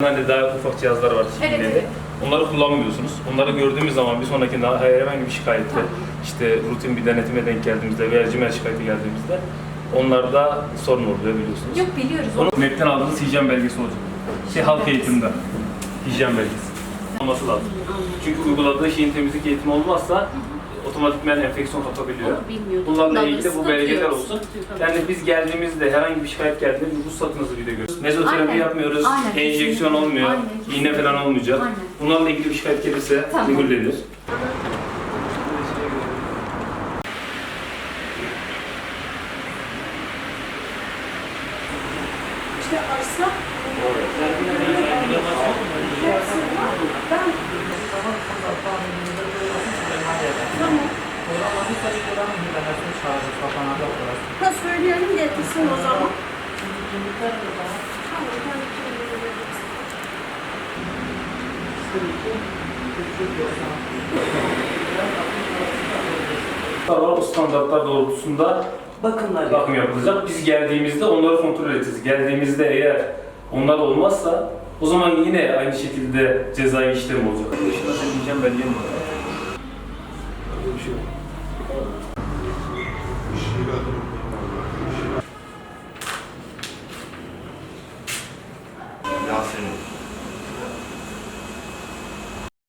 Hani daha ufak cihazlar var Evet, şimdi. evet. Onları kullanmıyorsunuz. Onları gördüğümüz zaman bir sonrakinde herhangi bir şikayette, işte rutin bir denetime denk geldiğimizde veya cimer şikayeti geldiğimizde onlarda sorun oluyor biliyorsunuz. Yok biliyoruz. Onun MEP'ten aldığınız hijyen belgesi olacak. Şey halk eğitimde. Hijyen belgesi. Olması lazım. Çünkü uyguladığı şeyin temizlik eğitimi olmazsa otomatikmen enfeksiyon kapabiliyor. Onu bilmiyordum. Bunlarla ilgili de bu sıkıntı belgeler yok, olsun. sıkıntı yok. Yani biz geldiğimizde herhangi bir şikayet geldiğinde bir ruhsatınızı bir de görüyoruz. Mezoterapi Aynen. yapmıyoruz, Aynen, enjeksiyon kesinlikle. olmuyor, Aynen, iğne kesinlikle. falan olmayacak. Aynen. Bunlarla ilgili bir şikayet gelirse Tamam. mühürlenir. İşte arsa ha söyleyelim getirsin o zaman. O standartlar doğrultusunda Bakımlar bakım yapılacak. Biz geldiğimizde onları kontrol edeceğiz. Geldiğimizde eğer onlar olmazsa o zaman yine aynı şekilde cezai işlem olacak. Şurada senin hijyen belgen var. Yasemin.